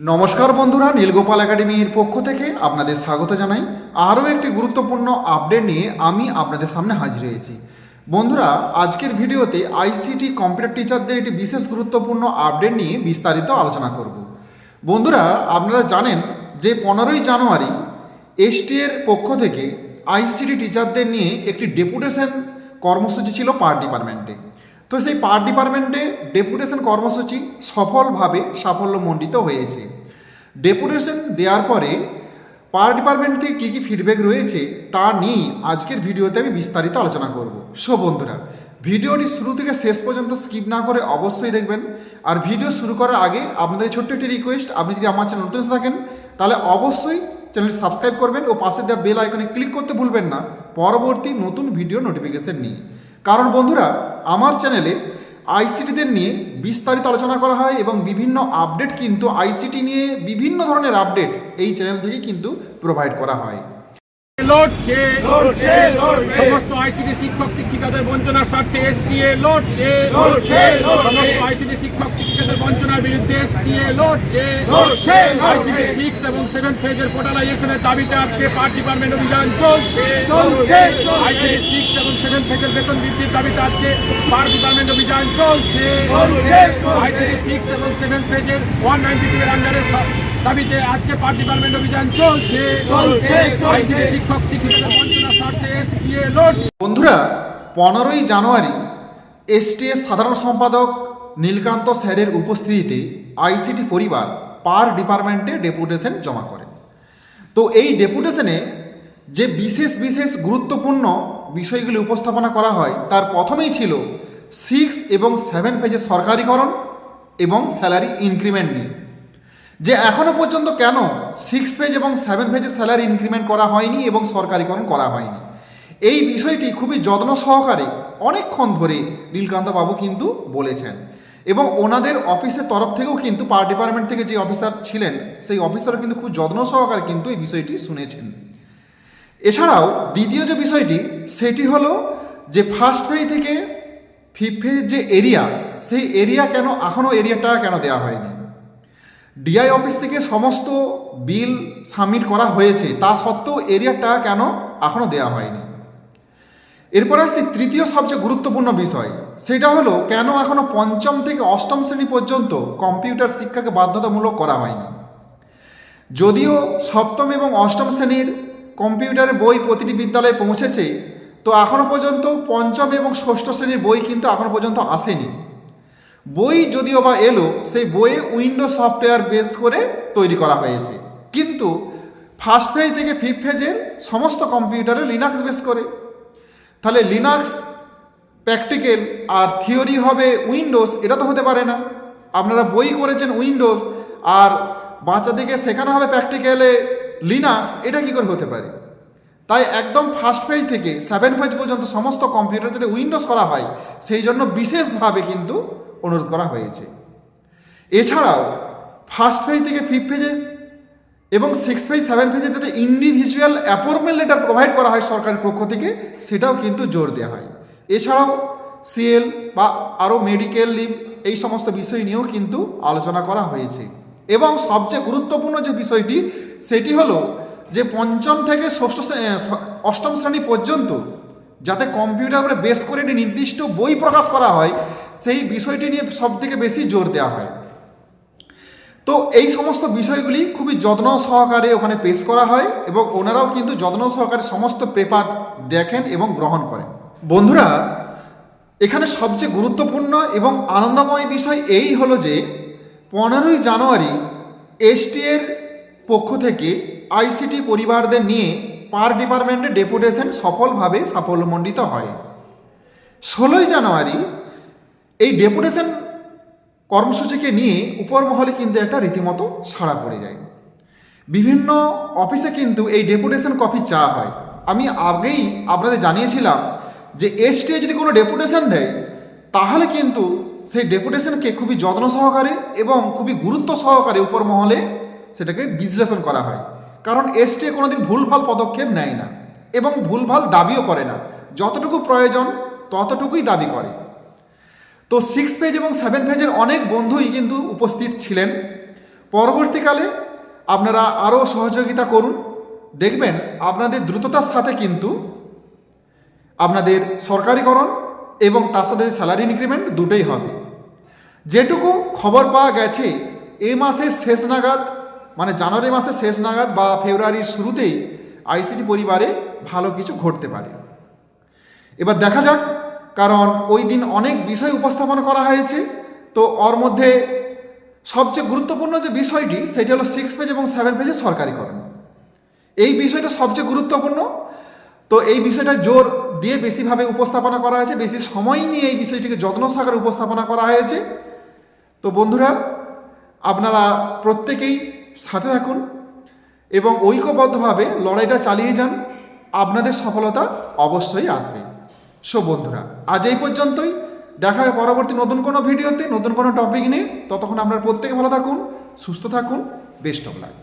নমস্কার বন্ধুরা, নীলগোপাল একাডেমির পক্ষ থেকে আপনাদের স্বাগত জানাই। আরও একটি গুরুত্বপূর্ণ আপডেট নিয়ে আমি আপনাদের সামনে হাজির হয়েছি। বন্ধুরা, আজকের ভিডিওতে আইসিটি কম্পিউটার টিচারদের একটি বিশেষ গুরুত্বপূর্ণ আপডেট নিয়ে বিস্তারিত আলোচনা করব। বন্ধুরা, আপনারা জানেন যে পনেরোই জানুয়ারি এসটি এর পক্ষ থেকে আইসিটি টিচারদের নিয়ে একটি ডেপুটেশন কর্মসূচি ছিল পার ডিপার্টমেন্টে। তো সেই পার ডিপার্টমেন্টে ডেপুটেশন কর্মসূচি সফলভাবে সাফল্যমণ্ডিত হয়েছে। ডেপুটেশন দেওয়ার পরে পার ডিপার্টমেন্ট থেকে কী কী ফিডব্যাক রয়েছে তা নিয়েই আজকের ভিডিওতে আমি বিস্তারিত আলোচনা করব। সো বন্ধুরা, ভিডিওটি শুরু থেকে শেষ পর্যন্ত স্কিপ না করে অবশ্যই দেখবেন। আর ভিডিও শুরু করার আগে আপনাদের ছোট্ট একটি রিকোয়েস্ট আপনি যদি আমার চ্যানেল নতুন থাকেন, তাহলে অবশ্যই চ্যানেলটি সাবস্ক্রাইব করবেন ও পাশে দেওয়া বেল আইকনে ক্লিক করতে ভুলবেন না। পরবর্তী নতুন ভিডিও নোটিফিকেশন নিয়ে। কারণ বন্ধুরা আমার চ্যানেলে আইসিটিদের নিয়ে বিস্তারিত আলোচনা করা হয় এবং বিভিন্ন আপডেট কিন্তু আইসিটি নিয়ে বিভিন্ন ধরনের আপডেট এই চ্যানেল থেকে কিন্তু প্রোভাইড করা হয়। লড়ছে লড়ছে, সমস্ত আইসিডি শিক্ষক শিক্ষিকাদের বঞ্চনার স্বার্থে এসটিএ লড়ছে লড়ছে। সমস্ত আইসিডি শিক্ষক শিক্ষিকাদের বঞ্চনার বিরুদ্ধে এসটিএ লড়ছে লড়ছে। আইসিডি সিক্স এবং সেভেন ফেজের পোর্টালাইজেশনের দাবিতে আজকে পার্ট ডিপার্টমেন্ট অভিযান চলছে চলছে। আইসিডি সিক্স এবং সেভেন ফেজের বেতন বৃদ্ধির দাবিতে আজকে পার্ট ডিপার্টমেন্ট অভিযান চলছে, চলছে। আইসিডি সিক্স এবং সেভেন ফেজের ওয়ান নাইনটি টু এর আন্ডারে দাবিতে আজকে পার্ট ডিপার্টমেন্ট অভিযান চলছে। চলছে, চলছে। শিক্ষক শিক্ষিকাদের বঞ্চনার স্বার্থে এসটিএ বন্ধুরা পনেরোই জানুয়ারি এসটিএস সাধারণ সম্পাদক নীলকান্ত স্যারের উপস্থিতিতে আইসিটি পরিবার পার ডিপার্টমেন্টে ডেপুটেশন জমা করে। তো এই ডেপুটেশনে যে বিশেষ বিশেষ গুরুত্বপূর্ণ বিষয়গুলি উপস্থাপনা করা হয় তার প্রথমেই ছিল সিক্স এবং সেভেন পেজের সরকারিকরণ এবং স্যালারি ইনক্রিমেন্ট নিয়ে। যে এখনও পর্যন্ত কেন সিক্স পেজ এবং সেভেন পেজের স্যালারি ইনক্রিমেন্ট করা হয়নি এবং সরকারিকরণ করা হয়নি? এই বিষয়টি খুবই যত্ন সহকারে অনেকক্ষণ ধরে নীলকান্ত বাবু কিন্তু বলেছেন। এবং ওনাদের অফিসের তরফ থেকেও কিন্তু পার ডিপার্টমেন্ট থেকে যে অফিসার ছিলেন, সেই অফিসারও কিন্তু খুব যত্ন সহকারে কিন্তু এই বিষয়টি শুনেছেন। এছাড়াও দ্বিতীয় যে বিষয়টি, সেটি হলো যে ফার্স্ট ফেজ থেকে ফিফথ ফেজ যে এরিয়া সেই এরিয়া কেন এখনও এরিয়াটা কেন দেওয়া হয়নি? ডিআই অফিস থেকে সমস্ত বিল সাবমিট করা হয়েছে। তা সত্ত্বেও এরিয়াটা কেন এখনও দেওয়া হয়নি? এরপরে আসছি তৃতীয় সবচেয়ে গুরুত্বপূর্ণ বিষয়। সেটা হলো, কেন এখনও পঞ্চম থেকে অষ্টম শ্রেণি পর্যন্ত কম্পিউটার শিক্ষাকে বাধ্যতামূলক করা হয়নি? যদিও সপ্তম এবং অষ্টম শ্রেণির কম্পিউটারের বই প্রতিটি বিদ্যালয়ে পৌঁছেছে, তো এখনও পর্যন্ত পঞ্চম এবং ষষ্ঠ শ্রেণির বই কিন্তু এখনও পর্যন্ত আসেনি। বই যদিও বা এলো, সেই বইয়ে উইন্ডো সফটওয়্যার বেস করে তৈরি করা হয়েছে। কিন্তু ফার্স্ট ফেজ থেকে ফিফথ ফেজের সমস্ত কম্পিউটারে লিনাক্স বেস করে। তাহলে লিনাক্স প্র্যাকটিক্যাল আর থিওরি হবে উইন্ডোজ, এটা তো হতে পারে না। আপনারা বই করেছেন উইন্ডোজ, আর বাচ্চাদেরকে শেখানো হবে প্র্যাকটিক্যালে লিনাক্স এটা কি করে হতে পারে? তাই একদম ফার্স্ট পেজ থেকে সেভেন পেজ পর্যন্ত সমস্ত কম্পিউটার যাতে উইন্ডোজ করা হয়, সেই জন্য বিশেষভাবে কিন্তু অনুরোধ করা হয়েছে। এছাড়াও ফার্স্ট পেজ থেকে ফিফথ পেজে এবং সিক্স পেজ সেভেন পেজে যাতে ইন্ডিভিজুয়াল অ্যাপয়েন্টমেন্ট লেটার প্রোভাইড করা হয় সরকারের পক্ষ থেকে, সেটাও কিন্তু জোর দেওয়া হয়। এছাড়াও সিএল বা আরও মেডিকেল লিভ এই সমস্ত বিষয় নিয়েও কিন্তু আলোচনা করা হয়েছে। এবং সবচেয়ে গুরুত্বপূর্ণ যে বিষয়টি, সেটি হলো যে পঞ্চম থেকে ষষ্ঠ অষ্টম শ্রেণি পর্যন্ত যাতে কম্পিউটার উপরে বেস করে একটি নির্দিষ্ট বই প্রকাশ করা হয়, সেই বিষয়টি নিয়ে সবথেকে বেশি জোর দেওয়া হয়। তো এই সমস্ত বিষয়গুলি খুবই যত্ন সহকারে ওখানে পেশ করা হয় এবং ওনারাও কিন্তু যত্ন সহকারে সমস্ত পেপার দেখেন এবং গ্রহণ করেন। বন্ধুরা, এখানে সবচেয়ে গুরুত্বপূর্ণ এবং আনন্দময় বিষয় এই হলো যে, পনেরোই জানুয়ারি এসটি এর পক্ষ থেকে আইসিটি পরিবারদের নিয়ে পার ডিপার্টমেন্টে ডেপুটেশন সফলভাবে সাফল্যমণ্ডিত হয়। ষোলোই জানুয়ারি এই ডেপুটেশন কর্মসূচিকে নিয়ে উপর মহলে কিন্তু একটা রীতিমতো সাড়া পড়ে যায়। বিভিন্ন অফিসে কিন্তু এই ডেপুটেশন কপি চা হয়। আমি আগেই আপনাদের জানিয়েছিলাম যে এসটিএ যদি কোনো ডেপুটেশন দেয়, তাহলে কিন্তু সেই ডেপুটেশনকে খুবই যত্ন সহকারে এবং খুবই গুরুত্ব সহকারে উপর মহলে সেটাকে বিশ্লেষণ করা হয়। কারণ এসটি কোনোদিন ভুলভাল পদক্ষেপ নেয় না এবং ভুলভাল দাবিও করে না। যতটুকু প্রয়োজন, ততটুকুই দাবি করে। তো সিক্স পেজ এবং সেভেন পেজের অনেক বন্ধুই কিন্তু উপস্থিত ছিলেন। পরবর্তীকালে আপনারা আরও সহযোগিতা করুন। দেখবেন আপনাদের দ্রুততার সাথে কিন্তু আপনাদের সরকারিকরণ এবং তার সাথে স্যালারি ইনক্রিমেন্ট দুটোই হবে। যেটুকু খবর পাওয়া গেছে এই মাসের শেষ নাগাদ মানে জানুয়ারি মাসের শেষ নাগাদ বা ফেব্রুয়ারির শুরুতেই আইসিটি পরিবারে ভালো কিছু ঘটতে পারে। এবার দেখা যাক, কারণ ওই দিন অনেক বিষয় উপস্থাপন করা হয়েছে। তো ওর মধ্যে সবচেয়ে গুরুত্বপূর্ণ যে বিষয়টি, সেটি হলো সিক্স পেজ এবং সেভেন পেজে সরকারিকরণ। এই বিষয়টা সবচেয়ে গুরুত্বপূর্ণ। তো এই বিষয়টা জোর দিয়ে বেশিভাবে উপস্থাপনা করা হয়েছে, বেশি সময় নিয়ে এই বিষয়টিকে যত্ন সহকারে উপস্থাপনা করা হয়েছে। তো বন্ধুরা, আপনারা প্রত্যেকেই সাথে থাকুন এবং ঐক্যবদ্ধভাবে লড়াইটা চালিয়ে যান। আপনাদের সফলতা অবশ্যই আসবে। সো বন্ধুরা, আজ এই পর্যন্তই। দেখা হয় পরবর্তী নতুন কোনো ভিডিওতে, নতুন কোনো টপিক নিয়ে। ততক্ষণ আপনার প্রত্যেকে ভালো থাকুন, সুস্থ থাকুন বেস্ট অফ লাক